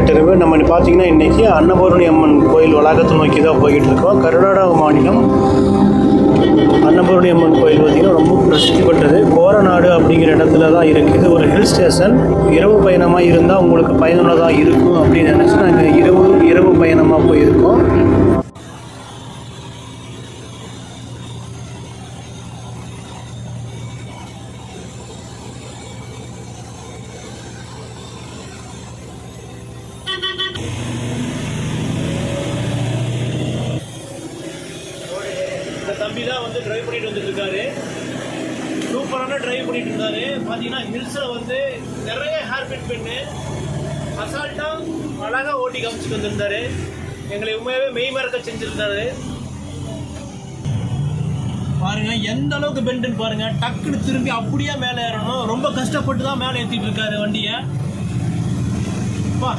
கட்டெருவு நம்ம பார்த்தீங்கன்னா இன்றைக்கி அன்னபூரணி அம்மன் கோயில் வளாகத்தை நோக்கி தான் போய்கிட்டு இருக்கோம். கர்நாடக மாநிலம் அன்னபூரணி அம்மன் கோயில் பார்த்திங்கன்னா ரொம்ப பிரசித்தி பெற்றது. கோரநாடு அப்படிங்கிற இடத்துல தான் இருக்குது இது ஒரு ஹில் ஸ்டேஷன் இரவு பயணமாக இருந்தால் உங்களுக்கு பயனுள்ளதாக இருக்கும் அப்படின்னு நினச்சி நாங்கள் இரவு இரவு பயணமாக போயிருக்கோம் இந்த தம்பி தான் வந்து டிரைவ் பண்ணிட்டு வந்துட்டு இருக்காரு சூப்பரான டிரைவ் பண்ணிட்டு இருந்தாரு பார்த்தீங்கன்னா ஹில்ஸில் வந்து நிறைய ஹேர் பின் பெண்ணு அசால்ட்டாக அழகாக ஓட்டி காமிச்சிட்டு வந்திருந்தாரு. எங்களை உண்மையாகவே மெய் மறக்க செஞ்சிருந்தாரு. பாருங்க எந்த அளவுக்கு பெண்டுன்னு பாருங்க. டக்குன்னு திரும்பி அப்படியே மேலே ஏறணும். ரொம்ப கஷ்டப்பட்டு தான் மேலே ஏற்றிட்டு இருக்காரு வண்டியை. பா.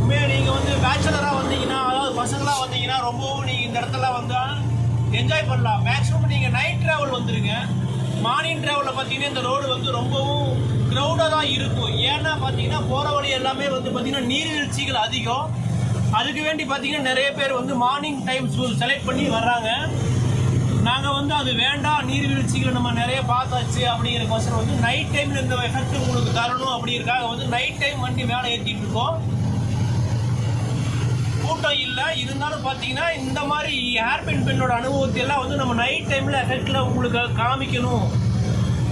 உண்மையாக நீங்கள் வந்து பேச்சுலராக வந்தீங்கன்னா அதாவது பசங்களாக வந்தீங்கன்னா ரொம்பவும் நீங்கள் இந்த இடத்துல வந்தால் என்ஜாய் பண்ணலாம். மேக்ஸிமம் நீங்கள் நைட் ட்ராவல் வந்துடுங்க மார்னிங் ட்ராவலில் பார்த்தீங்கன்னா இந்த ரோடு வந்து ரொம்பவும் க்ரௌடாக தான் இருக்கும். ஏன்னா பார்த்தீங்கன்னா போகிற வழி எல்லாமே வந்து பார்த்தீங்கன்னா நீர்வீழ்ச்சிகள் அதிகம். அதுக்கு வேண்டி பார்த்தீங்கன்னா நிறைய பேர் வந்து மார்னிங் டைம் செலக்ட் பண்ணி வர்றாங்க. நாங்கள் வந்து அது வேண்டாம். நீர்வீழ்ச்சிகளை நம்ம நிறைய பார்த்தாச்சு அப்படிங்கிற கொஸ்டின் வந்து நைட் டைமில் இந்த எஃபெக்ட் உங்களுக்கு தரணும் அப்படிங்கிறக்காக வந்து நைட் டைம் வண்டி மேலே ஏற்றிட்டு இருக்கோம். கூட்டம் இல்லை. இருந்தாலும் பார்த்தீங்கன்னா இந்த மாதிரி ஹேர்பின் பெண்ணோட அனுபவத்தை எல்லாம் வந்து நம்ம நைட் டைமில் எஃபெக்டில் உங்களுக்கு காமிக்கணும்.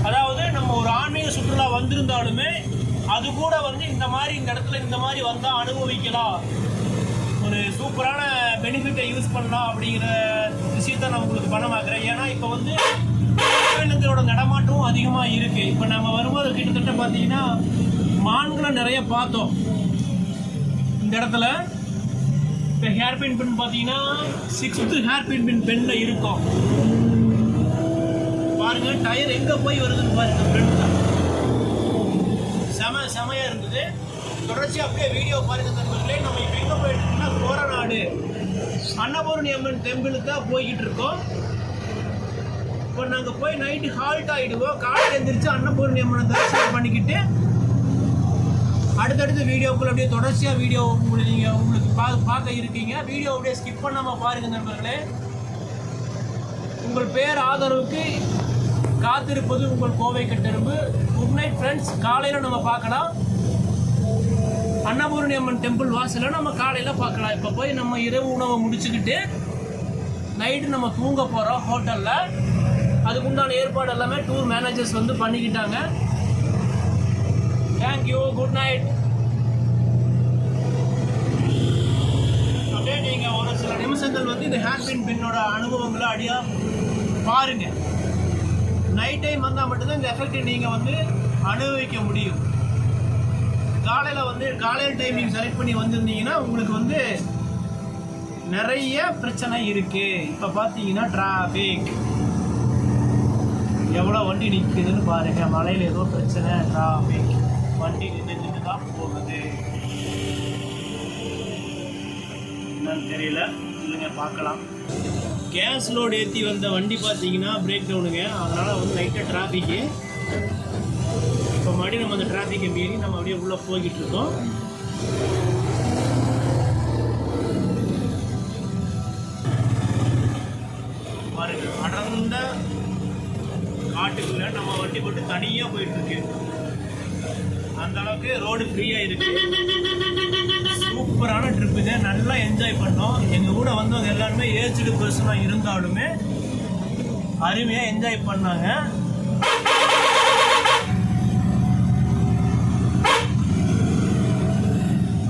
அதாவது நம்ம ஒரு ஆன்மீக சுற்றுலா வந்திருந்தாலுமே அது கூட வந்து இந்த மாதிரி இந்த இடத்துல இந்த மாதிரி வந்தால் அனுபவிக்கலாம். ஒரு சூப்பரான பெனிஃபிட்டை யூஸ் பண்ணலாம் அப்படிங்கிற விஷயத்த நான் உங்களுக்கு பணமாக்குறேன் ஏன்னா இப்போ வந்து விலங்குகளோட நடமாட்டமும் அதிகமாக இருக்குது இப்போ நம்ம வரும்போது கிட்டத்தட்ட பார்த்தீங்கன்னா மான்களை நிறைய பார்த்தோம். இந்த இடத்துல இப்போ ஹேர் பின் பின் பார்த்தீங்கன்னா சிக்ஸ்த்து ஹேர் பின் பின் பெண்ணில் இருக்கும். பாருங்க டயர் எங்கே போய் வருதுன்னு பாருங்க ஃப்ரெண்ட் தான் செம செமையாக இருந்தது. தொடர்ச்சி அப்படியே வீடியோ பாருங்க நண்பர்களே நம்ம இப்போ எங்கே போயிட்டு இருக்கோம்னா கோரநாடு. அன்னபூரணி அம்மன் டெம்பிளுக்கு தான் போய்கிட்டு இருக்கோம். இப்போ நாங்கள் போய் நைட்டு ஹால்ட் ஆகிடுவோம் காலையில் எழுந்திரிச்சு அன்னபூரணி அம்மனை தரிசனம் பண்ணிக்கிட்டு அடுத்தடுத்த வீடியோக்குள்ள அப்படியே தொடர்ச்சியாக வீடியோ உங்களுக்கு நீங்கள் உங்களுக்கு பா பார்க்க இருக்கீங்க. வீடியோ அப்படியே ஸ்கிப் பண்ணாமல் பாருங்கள் நண்பர்களே. உங்கள் பேர் ஆதரவுக்கு காத்திருப்பது உங்கள் கோவை கட்டெரும்பு. குட் நைட் ஃப்ரெண்ட்ஸ் காலையில் நம்ம பார்க்கலாம். அன்னபூரணி அம்மன் டெம்பிள் வாசலில் நம்ம காலையில் பார்க்கலாம். இப்போ போய் நம்ம இரவு உணவை முடிச்சுக்கிட்டு நைட்டு நம்ம தூங்க போகிறோம் ஹோட்டலில் அதுக்குண்டான ஏற்பாடு எல்லாமே டூர் மேனேஜர்ஸ் வந்து பண்ணிக்கிட்டாங்க. தேங்க்யூ குட் நைட் நிமிஷங்கள் வந்து இந்த ஹேண்ட்பின் பின்னோட அனுபவங்களை அடியா பாருங்க. நைட் டைம் வந்தால் மட்டும்தான் இந்த எஃபெக்ட் நீங்கள் வந்து அனுபவிக்க முடியும். காலையில் வந்து காலையில் டைமிங் செலக்ட் பண்ணி வந்திருந்தீங்கன்னா உங்களுக்கு வந்து நிறைய பிரச்சனை இருக்கு. இப்போ பார்த்தீங்கன்னா டிராஃபிக் எவ்வளோ வண்டி நிற்குதுன்னு பாருங்க. மலையில் ஏதோ பிரச்சனை டிராஃபிக் வண்டி நின்று நின்று தான் போகுது. என்னன்னு தெரியல. இல்லைங்க பார்க்கலாம். கேஸ் லோடு ஏற்றி வந்த வண்டி பார்த்தீங்கன்னா பிரேக் டவுனுங்க அதனால் வந்து லைட்டாக டிராஃபிக்கு இப்போ மறுபடியும் நம்ம அந்த டிராஃபிக்கை மீறி நம்ம அப்படியே உள்ளே போய்கிட்டு இருக்கோம். பாருங்க அடர்ந்த காட்டுக்குள்ள நம்ம வண்டி போட்டு தனியாக போயிட்டு இருக்கு. அந்த அளவுக்கு ரோடு ஃப்ரீயாக இருக்கு. சூப்பரான ட்ரிப் இது. நல்லா என்ஜாய் பண்ணோம். எங்கள் கூட வந்தவங்க எல்லாருமே ஏஜ்டு பர்சனாக இருந்தாலுமே அருமையாக என்ஜாய் பண்ணாங்க.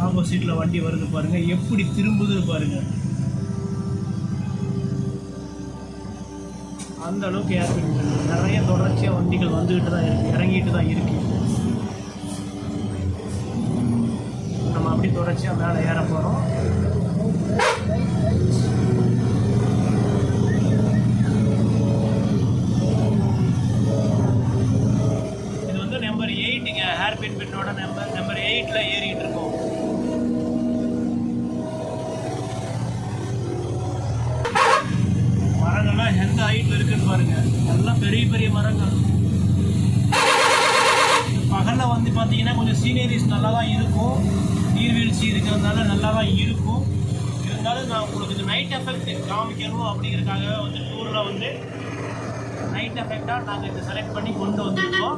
ஆப்போசிட்டில் வண்டி வருது பாருங்கள் எப்படி திரும்புது பாருங்கள் அந்த அளவுக்கு ஏற்பட்டு நிறைய தொடர்ச்சியாக வண்டிகள் வந்துக்கிட்டு தான் இருக்குது இறங்கிட்டு தான் இருக்குது தொடர்ச்சியாக மேலே ஏற போகிறோம் இது வந்து நம்பர் எயிட்டுங்க ஹேர் பின் பின்னோட நம்பர் நம்பர் எயிட்டில் ஏறிக்கிட்டு இருக்கோம். மரங்கள்லாம் எந்த ஹைட்டில் இருக்குன்னு பாருங்க. எல்லாம் பெரிய பெரிய மரங்கள். பகலில் வந்து பார்த்தீங்கன்னா கொஞ்சம் சீனரிஸ் நல்லா தான் இருக்கும். நீர்வீழ்ச்சி இருக்கிறதுனால நல்லா தான் இருக்கும். இருந்தாலும் நான் உங்களுக்கு இந்த நைட் எஃபெக்ட் காமிக்கணும் அப்படிங்கிறதுக்காக வந்து டூரில் வந்து நைட் எஃபெக்டாக நாங்கள் இதை செலக்ட் பண்ணி கொண்டு வந்திருக்கோம்.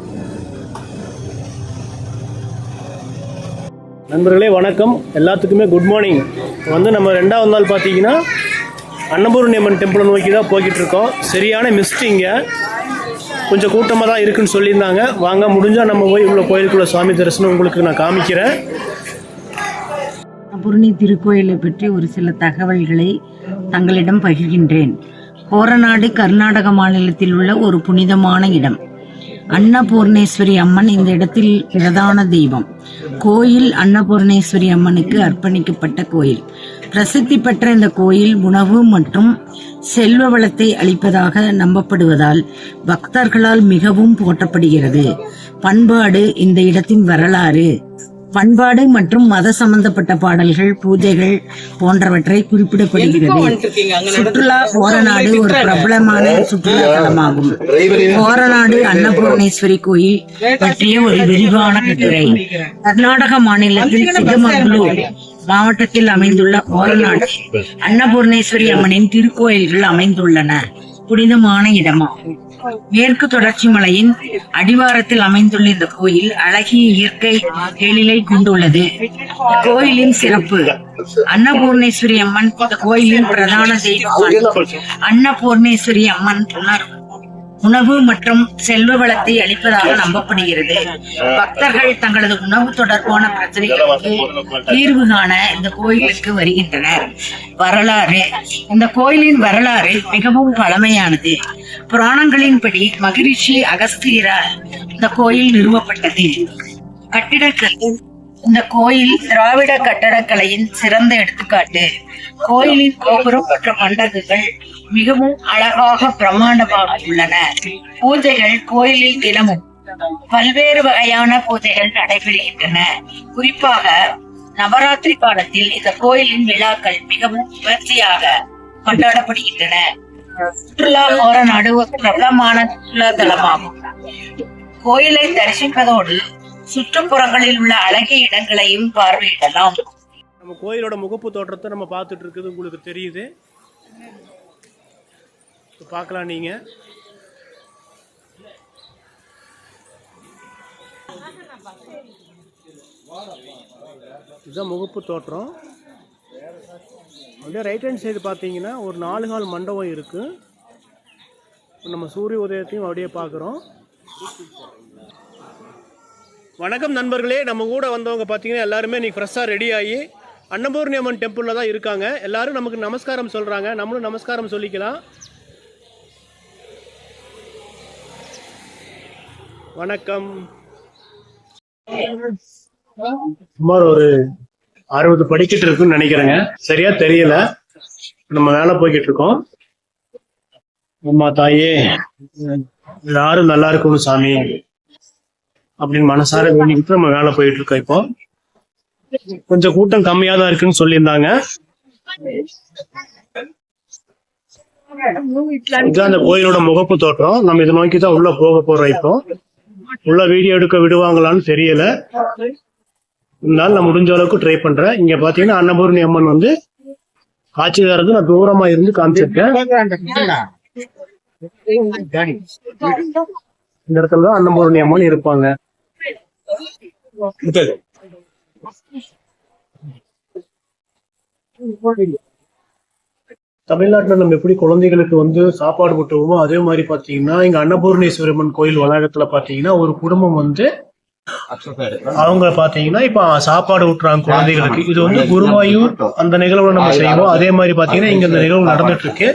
நண்பர்களே வணக்கம். எல்லாத்துக்குமே குட் மார்னிங் வந்து நம்ம ரெண்டாவது நாள் பார்த்தீங்கன்னா அன்னபூர்ணியம்மன் டெம்பிளை நோக்கி தான் போய்கிட்டு இருக்கோம். சரியான மிஸ்ட் இங்கே. கொஞ்சம் கூட்டமாக தான் இருக்குன்னு சொல்லியிருந்தாங்க. வாங்க முடிஞ்சால் நம்ம போய் இவ்வளோ கோயிலுக்குள்ள சுவாமி தரிசனம் உங்களுக்கு நான் காமிக்கிறேன். பூர்ணி திருக்கோயிலை பற்றி ஒரு சில தகவல்களை தங்களிடம் பகிர்கின்றேன். கோரநாடு கர்நாடக மாநிலத்தில் உள்ள ஒரு புனிதமான இடம். அன்னபூர்ணேஸ்வரி அம்மன் இந்த இடத்தில் பிரதான தெய்வம். கோயில் அன்னபூர்ணேஸ்வரி அம்மனுக்கு அர்ப்பணிக்கப்பட்ட கோயில். பிரசித்தி பெற்ற இந்த கோயில் உணவு மற்றும் செல்வ வளத்தை அளிப்பதாக நம்பப்படுவதால் பக்தர்களால் மிகவும் போற்றப்படுகிறது பண்பாடு இந்த இடத்தின் வரலாறு. பண்பாடு மற்றும் மத சம்பந்தப்பட்ட பாடல்கள் பூஜைகள் போன்றவற்றை குறிப்பிடப்படுகிறது. சுற்றுலா கோரநாடு ஒரு பிரபலமான சுற்றுலா தலமாகும். கோரநாடு அன்னபூர்ணேஸ்வரி கோயில் பற்றிய ஒரு விரிவான கட்டுரை கர்நாடக மாநிலத்தில் சிக்கமங்களூர் மாவட்டத்தில் அமைந்துள்ள கோரநாடு அன்னபூர்ணேஸ்வரி அம்மனின் திருக்கோயில்கள் அமைந்துள்ளன. புனிதமான இடமாகும். மேற்கு தொடர்ச்சி மலையின் அடிவாரத்தில் அமைந்துள்ள இந்த கோயில் அழகிய இயற்கை எழிலை கொண்டுள்ளது. கோயிலின் சிறப்பு அன்னபூர்ணேஸ்வரி அம்மன் இந்த கோயிலின் பிரதான தெய்வம். அன்னபூர்ணேஸ்வரி அம்மன் புனர் உணவு மற்றும் செல்வ வளத்தை அளிப்பதாக நம்பப்படுகிறது. பக்தர்கள் தங்களது உணவு தொடர்பான பிரச்சனைகளுக்கு தீர்வு காண இந்த கோயிலுக்கு வருகின்றனர். வரலாறு. இந்த கோயிலின் வரலாறு மிகவும் பழமையானது. புராணங்களின்படி மகிழ்ச்சி அகஸ்தியரால் இந்த கோயில் நிறுவப்பட்டது. கட்டிடக்கலை இந்த கோயில் திராவிட கட்டடக்கலையின் சிறந்த எடுத்துக்காட்டு. கோயிலின் கோபுரம் மற்றும் மண்டபங்கள் மிகவும் அழகாக பிரமாண்டமாக உள்ளன பூஜைகள் கோயிலில் தினமும் பல்வேறு வகையான பூஜைகள் நடைபெறுகின்றன. குறிப்பாக நவராத்திரி காலத்தில் இந்த கோயிலின் விழாக்கள் மிகவும் விமர்சையாக கொண்டாடப்படுகின்றன. சுற்றுலா கோரநாடு ஒரு பிரபலமான சுற்றுலா தலமாகும் கோயிலை தரிசிப்பதோடு சுற்றுப்புறங்களில் உள்ள அழகிய இடங்களையும் பார்வையிடலாம். நம்ம கோயிலோட முகப்பு தோற்றத்தை நம்ம பார்த்துட்டு இருக்குது உங்களுக்கு தெரியுது. பார்க்கலாம் நீங்க. இதுதான் முகப்பு தோற்றம். அப்படியே ரைட் ஹேண்ட் சைடு பார்த்தீங்கன்னா ஒரு நாலு கால் மண்டபம் இருக்குது நம்ம சூரிய உதயத்தையும் அப்படியே பார்க்குறோம். வணக்கம் நண்பர்களே நம்ம கூட வந்தவங்க பார்த்தீங்கன்னா எல்லாருமே இன்னைக்கு ஃப்ரெஷ்ஷாக ரெடி ஆகி அன்னபூர்ணி அம்மன் டெம்பிளில் தான் இருக்காங்க. எல்லாரும் நமக்கு நமஸ்காரம் சொல்கிறாங்க நம்மளும் நமஸ்காரம் சொல்லிக்கலாம். வணக்கம். சுமார் ஒரு அறுபது படிக்கிட்டு இருக்குன்னு நினைக்கிறேங்க. சரியா தெரியல. நம்ம வேலை போய்கிட்டு இருக்கோம். அம்மா தாயே எல்லாரும் நல்லா இருக்கணும் சாமி. அப்படின்னு மனசார வேண்டிக்கிட்டு நம்ம வேலை போயிட்டு இருக்கோம் இப்போ. கொஞ்சம் கூட்டம் கம்மியா தான் இருக்குன்னு சொல்லியிருந்தாங்க. இதுதான் அந்த கோயிலோட முகப்பு தோற்றம். நம்ம இதை நோக்கி தான் உள்ள போக போறோம் இப்போ. உள்ள வீடியோ எடுக்க விடுவாங்களான்னு தெரியல. இருந்தாலும் நான் முடிஞ்ச அளவுக்கு ட்ரை பண்றேன். இங்க பாத்தீங்கன்னா அன்னபூர்ணி அம்மன் வந்து காட்சி தரது நான் தூரமா இருந்து காமிச்சிருக்கேன். இந்த இடத்துல தான் அன்னபூர்ணி அம்மன் இருப்பாங்க. தமிழ்நாட்டுல நம்ம எப்படி குழந்தைகளுக்கு வந்து சாப்பாடு போட்டுவோமோ அதே மாதிரி பாத்தீங்கன்னா இங்க அன்னபூர்ணேஸ்வரம்மன் கோயில் வளாகத்துல பாத்தீங்கன்னா ஒரு குடும்பம் வந்து அவங்க பாத்தீங்கன்னா இப்ப சாப்பாடு ஊட்டுறாங்க குழந்தைகளுக்கு. இது வந்து குருவாயூர் அந்த நிகழ்வு நம்ம செய்வோம். அதே மாதிரி பாத்தீங்கன்னா இங்க இந்த நிகழ்வு நடந்துட்டு இருக்கு.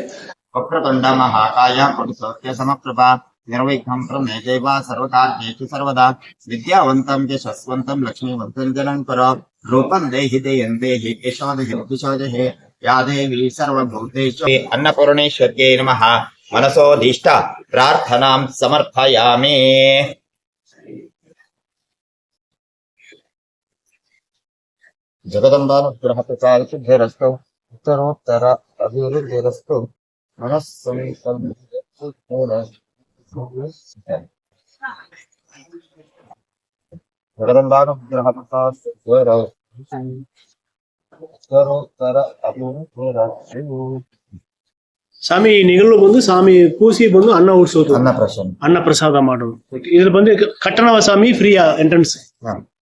నిర్వైఘ్నం మేఘైవ సర్వకార్యేషు సర్వదా విద్యావంతం యశస్వంతం లక్ష్మీవంతం జనంకర రూపం దేహి దేయం దేహి యశోదహి యశోదహి యాదేవి సర్వభూతేశ్వరి అన్నపూర్ణేశ్వర్యే నమ మనసోధిష్ట ప్రార్థనాం సమర్పయామి జగదంబానుగ్రహపచారి అభివృద్ధిరస్తు మనస్సు சாமி நிகழ்வு வந்து சாமி பூசி வந்து அன்ன உற்சவத்து அண்ணா பிரசாதம். மாடும் இதுல வந்து கட்டணவ சாமி ஃப்ரீயா என்ட்ரன்ஸ்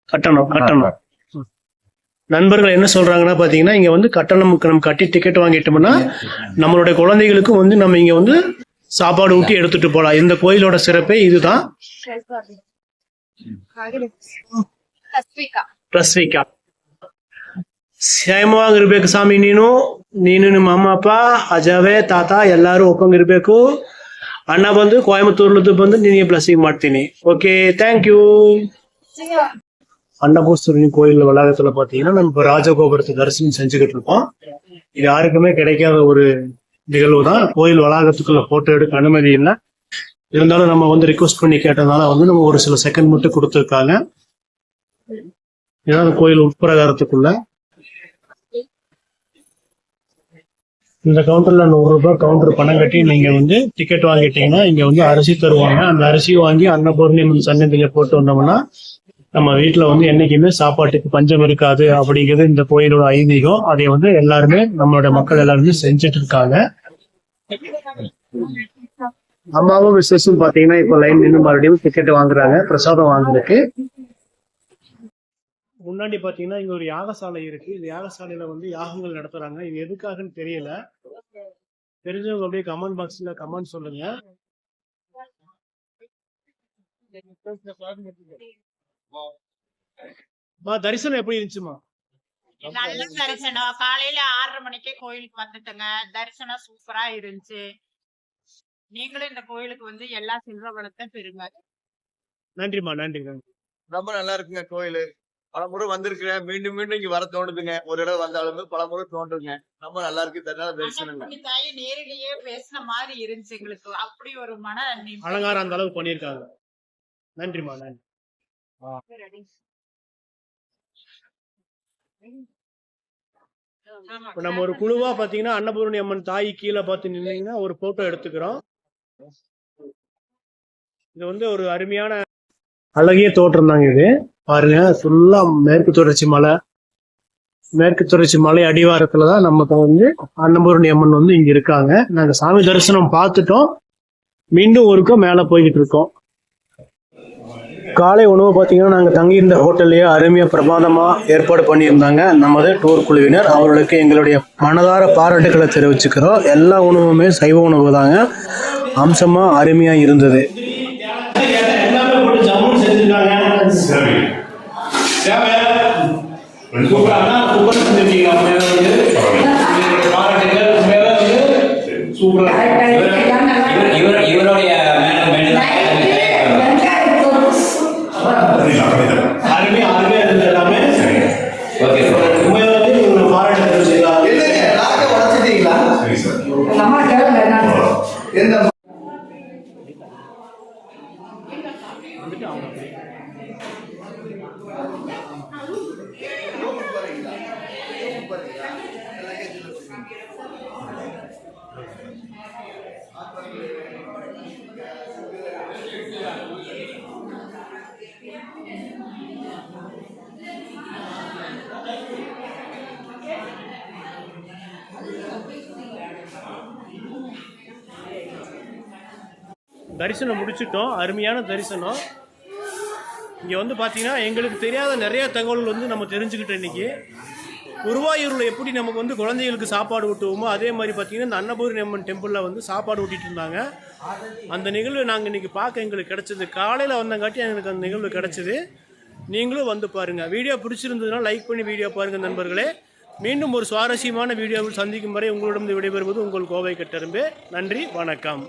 கட்டணம் கட்டணம். நண்பர்கள் என்ன சொல்றாங்கன்னா பாத்தீங்கன்னா இங்க வந்து கட்டணம் நம்ம கட்டி டிக்கெட் வாங்கிட்டோம்னா நம்மளுடைய குழந்தைகளுக்கும் வந்து நம்ம இங்க வந்து சாப்பாடு ஊட்டி எடுத்துட்டு போலாம் இந்த கோயிலோட சிறப்பே இதுதான் ತಸ್ವಿಕಾ ರಸ್ವಿಕಾ ಕ್ಷೇಮವಾಗಿರ್ಬೇಕು ಸ್ವಾಮಿ ನೀನು ನೀನು ನಿಮ್ಮ ಅಮ್ಮ ಅಪ್ಪ ಅಜಾವೆ ತಾತ ಎಲ್ಲಾರು ಒಪ್ಪಂಗಿರ್ಬೇಕು ಅಣ್ಣ ಬಂದು ಕೊಯಮತ್ತೂರ್ಲದ್ದು ಬಂದು ನಿನಗೆ ಬ್ಲೆಸ್ಸಿಂಗ್ ಮಾಡ್ತೀನಿ ಓಕೆ ಥ್ಯಾಂಕ್ ಯು அன்னபூஸ்வரன் கோயில் வளாகத்துல பாத்தீங்கன்னா நம்ம இப்ப ராஜகோபுரத்தை தரிசனம் செஞ்சுக்கிட்டு இருக்கோம் இது யாருக்குமே கிடைக்காத ஒரு நிகழ்வு தான் கோயில் வளாகத்துக்குள்ள போட்டோ எடுக்க அனுமதி இல்லை. இருந்தாலும் நம்ம வந்து ரிக்வஸ்ட் பண்ணி கேட்டதுனால வந்து நம்ம ஒரு சில செகண்ட் மட்டும் கொடுத்துருக்காங்க. ஏன்னா அந்த கோயில் உட்பிரகாரத்துக்குள்ள. இந்த கவுண்டர்ல நூறு ரூபாய் கவுண்டர் பணம் கட்டி நீங்க வந்து டிக்கெட் வாங்கிட்டீங்கன்னா இங்க வந்து அரிசி தருவாங்க. அந்த அரிசி வாங்கி அன்னபூர்ணி சன்னதியில போட்டு வந்தோம்னா நம்ம வீட்டுல வந்து என்னைக்குமே சாப்பாட்டுக்கு பஞ்சம் இருக்காது அப்படிங்கிறது இந்த கோயிலோட ஐதீகம். அதை வந்து எல்லாருமே நம்மளோட மக்கள் எல்லாருமே செஞ்சுட்டு இருக்காங்க. அம்மாவும் விசேஷம் பாத்தீங்கன்னா இப்ப லைன் நின்று மறுபடியும் டிக்கெட் வாங்குறாங்க. பிரசாதம் வாங்குறதுக்கு. முன்னாடி பாத்தீங்கன்னா இங்க ஒரு யாகசாலை இருக்கு. இந்த யாகசாலையில வந்து யாகங்கள் நடத்துறாங்க. இது எதுக்காகன்னு தெரியல. தெரிஞ்சவங்க அப்படியே கமெண்ட் பாக்ஸ்ல கமெண்ட் சொல்லுங்க. மா தரிசனம் எப்படி இருந்துச்சுமா? நல்ல தரிசனம். காலையில ஆறரை மணிக்கே கோயிலுக்கு வந்துட்டேங்க. தரிசனம் சூப்பரா இருந்துச்சு. நீங்களும் இந்த கோயிலுக்கு வந்து எல்லா செல்வ வளத்தையும் பெறுங்க. நன்றிம்மா நன்றி நன்றி. ரொம்ப நல்லா இருக்குங்க கோயில். பல முறை வந்திருக்கிறேன். மீண்டும் மீண்டும் இங்க வர தோணுதுங்க. ஒரு இடம் வந்தாலுமே பல முறை தோன்றுங்க. ரொம்ப நல்லா இருக்கு. தன்னால அன்னபூர்ணி தாய் நேரிலேயே பேசின மாதிரி இருந்துச்சு எங்களுக்கு. அப்படி ஒரு மன. அலங்காரம் அந்த அளவுக்கு பண்ணியிருக்காங்க. நன்றிம்மா நன்றி. இப்போ நம்ம ஒரு குழுவா பாத்தீங்கன்னா அன்னபூரணி அம்மன் தாய் கீழே பார்த்து நின்னீங்கன்னா ஒரு போட்டோ எடுத்துக்கிறோம். இது வந்து ஒரு அருமையான அழகிய தோற்றம் தாங்க இது. பாருங்க ஃபுல்லா மேற்கு தொடர்ச்சி மலை. மேற்கு தொடர்ச்சி மலை அடிவாரத்துல தான் நமக்கு வந்து அன்னபூரணி அம்மன் வந்து இங்க இருக்காங்க. நாங்க சாமி தரிசனம் பார்த்துட்டோம். மீண்டும் ஒருக்கா மேல போய்கிட்டு இருக்கோம். காலை உணவு பார்த்தீங்கன்னா நாங்கள் தங்கியிருந்த ஹோட்டல்லையே அருமையாக பிரமாதமாக ஏற்பாடு பண்ணியிருந்தாங்க. நமது டூர் குழுவினர் அவர்களுக்கு எங்களுடைய மனதார பாராட்டுகளை தெரிவிச்சுக்கிறோம். எல்லா உணவுமே சைவ உணவு தாங்க. அம்சமாக அருமையாக இருந்தது. எல்லாமே Acabei, தரிசனம் முடிச்சிட்டோம். அருமையான தரிசனம். இங்கே வந்து பார்த்தீங்கன்னா எங்களுக்கு தெரியாத நிறைய தகவல் வந்து நம்ம தெரிஞ்சுக்கிட்டோம் இன்றைக்கி குருவாயூரில் எப்படி நமக்கு வந்து குழந்தைகளுக்கு சாப்பாடு ஊட்டுவோமோ அதே மாதிரி பார்த்தீங்கன்னா இந்த அன்னபூரணி அம்மன் டெம்பிளில் வந்து சாப்பாடு ஊட்டிட்டு இருந்தாங்க. அந்த நிகழ்வு நாங்கள் இன்றைக்கி பார்க்க எங்களுக்கு கிடச்சிது. காலையில் வந்தங்காட்டி எங்களுக்கு அந்த நிகழ்வு கிடச்சிது. நீங்களும் வந்து பாருங்கள் வீடியோ பிடிச்சிருந்ததுன்னா லைக் பண்ணி வீடியோ பாருங்கள் நண்பர்களே. மீண்டும் ஒரு சுவாரஸ்யமான வீடியோவில் சந்திக்கும் வரை உங்களிடம் விடைபெறுவது உங்கள் கோவை கட்டரும்பு. நன்றி வணக்கம்.